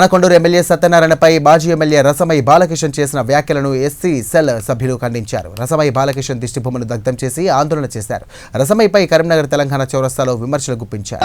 అనకొండూరు MLA సత్యనారాయణపై మాజీ MLA Rasamayi Balakishan చేసిన వ్యాఖ్యలను ఎస్సీ సెల్ సభ్యులు ఖండించారు. రసమై బాలకిషన్ దిష్టిబొమ్మను దగ్ధం చేసి ఆందోళన చేశారు. రసమైపై కరీంనగర్ తెలంగాణ చౌరస్తాలో విమర్శలు గుప్పించారు.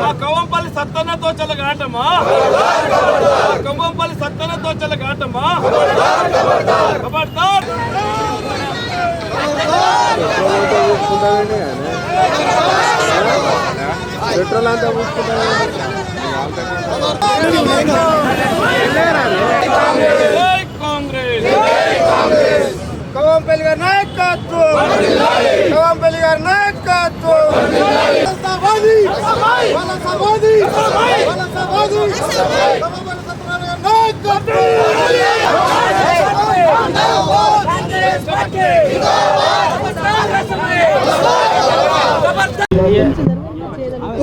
ఆ కవ్వంపల్లి సత్తన్నతో చెల్లగాటమా కవ్వంపల్లి సత్తన్నతో చెల్లగాటమా ఖబర్దార్ జై కాంగ్రెస్. కవంపల్లి గారి నాయకత్వం కవంపల్లి గారి నాయకత్వం వలసవాది వలసవాది వలసవాది కవంపల్లి సత్యనారాయణ గారి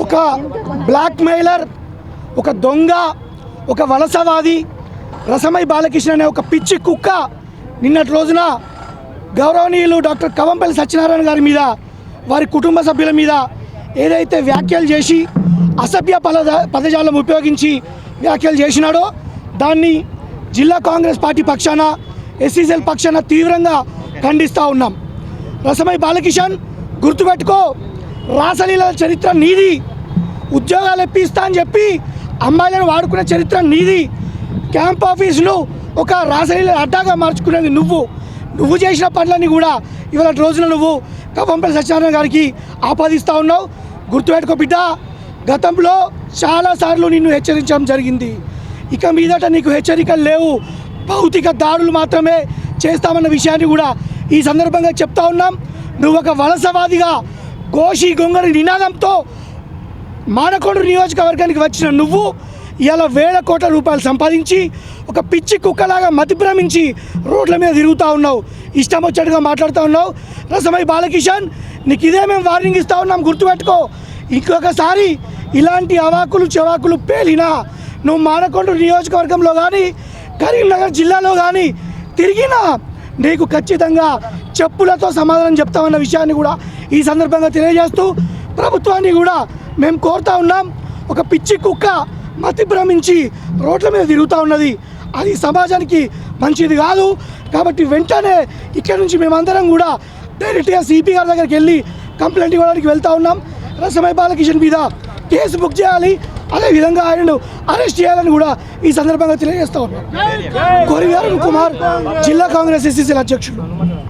ఒక బ్లాక్ మెయిలర్ ఒక దొంగ ఒక వలసవాది రసమై బాలకృష్ణ అనే ఒక పిచ్చి కుక్క నిన్నటి రోజున గౌరవనీయులు డాక్టర్ కవంపల్లి సత్యనారాయణ గారి మీద వారి కుటుంబ సభ్యుల మీద ఏదైతే వ్యాఖ్యలు చేసి అసభ్య పద పదజాలం ఉపయోగించి వ్యాఖ్యలు చేసినాడో దాన్ని జిల్లా కాంగ్రెస్ పార్టీ పక్షాన ఎస్సీసీఎల్ పక్షాన తీవ్రంగా ఖండిస్తూ ఉన్నాం. రసమై బాలకిషన్ గుర్తుపెట్టుకో రాసలీల చరిత్ర నీది ఉద్యోగాలు ఇప్పిస్తా అని చెప్పి అమ్మాయిలను వాడుకునే చరిత్ర నీది. క్యాంప్ ఆఫీసులు ఒక రాసలీల అడ్డాగా మార్చుకునేది నువ్వు. నువ్వు చేసిన పనులన్నీ కూడా ఇవాళ రోజున నువ్వు కవ్వంపల్లి సత్యనారాయణ గారికి ఆపాదిస్తూ ఉన్నావు. గుర్తుపెట్టుకో బిడ్డ గతంలో చాలాసార్లు నిన్ను హెచ్చరించడం జరిగింది. ఇక మీదట నీకు హెచ్చరికలు లేవు. భౌతిక దాడులు మాత్రమే చేస్తామన్న విషయాన్ని కూడా ఈ సందర్భంగా చెప్తా ఉన్నాం. నువ్వు ఒక వలసవాదిగా గోషి గొంగరి నినాదంతో మానకొండ నియోజకవర్గానికి వచ్చిన నువ్వు ఇలా వేల కోట్ల రూపాయలు సంపాదించి ఒక పిచ్చి కుక్కలాగా మతిభ్రమించి రోడ్ల మీద తిరుగుతూ ఉన్నావు. ఇష్టం వచ్చేట్టుగా మాట్లాడుతూ ఉన్నావు. రసమై బాలకిషన్ నీకు ఇదే మేము వార్నింగ్ ఇస్తూ ఉన్నాం. గుర్తుపెట్టుకో ఇంకొకసారి ఇలాంటి అవాకులు చెవాకులు పేలినా నువ్వు మానకొండ నియోజకవర్గంలో కానీ కరీంనగర్ జిల్లాలో కానీ తిరిగినా నీకు ఖచ్చితంగా చెప్పులతో సమాధానం చెప్తామన్న విషయాన్ని కూడా ఈ సందర్భంగా తెలియజేస్తూ ప్రభుత్వాన్ని కూడా మేము కోరుతా ఉన్నాం. ఒక పిచ్చి కుక్క మతి భ్రమించి రోడ్ల మీద తిరుగుతూ ఉన్నది. అది సమాజానికి మంచిది కాదు. కాబట్టి వెంటనే ఇక్కడ నుంచి మేమందరం కూడా డైరెక్ట్గా సిపి గారి దగ్గరికి వెళ్ళి కంప్లైంట్ ఇవ్వడానికి వెళ్తా ఉన్నాం. రసమై బాలకిషన్ మీద కేసు బుక్ చేయాలి. అదేవిధంగా ఆయనను అరెస్ట్ చేయాలని కూడా ఈ సందర్భంగా తెలియజేస్తా ఉన్నాం. కొరిగారు కుమార్ జిల్లా కాంగ్రెస్ ఎస్సీసీల అధ్యక్షుడు.